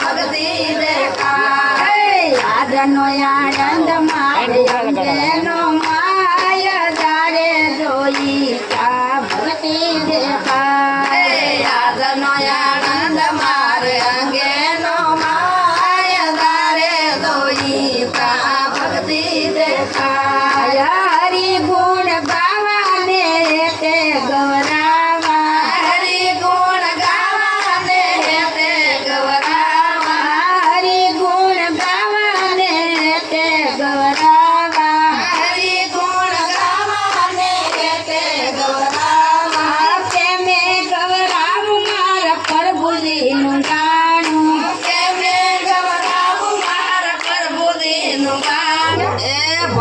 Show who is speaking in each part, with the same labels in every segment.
Speaker 1: ભક્તિ દેખા. આજનો આનંદ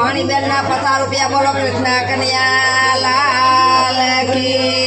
Speaker 1: ભણીબેનના પચાસ રૂપિયા બોલો કૃષ્ણ કન્યા લાલ કી.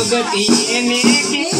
Speaker 2: भगति ने के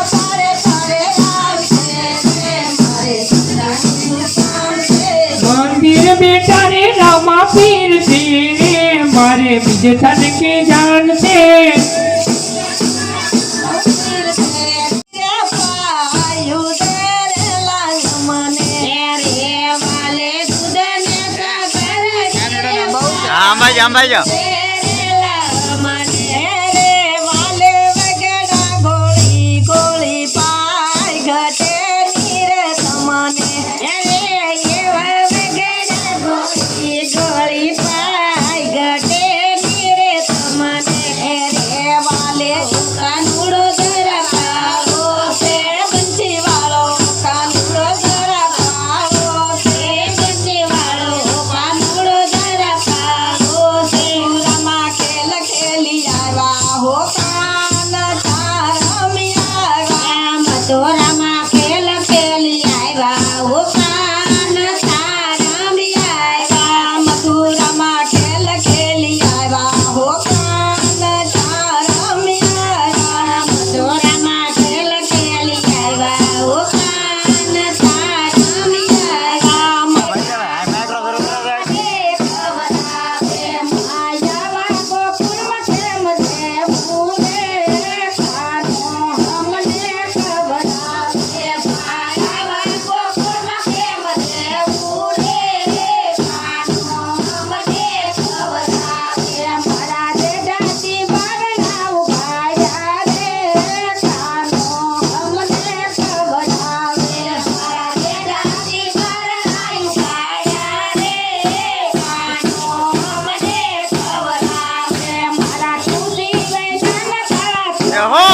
Speaker 2: બેટા રે રામા પીર રે મારે બીજે તડકે જાણ છે
Speaker 3: આંબાજ
Speaker 1: આંબાજ
Speaker 3: Yeah!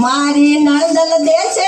Speaker 1: ಮಾರಿ ನಳದಲ್ಲ ದೇಶ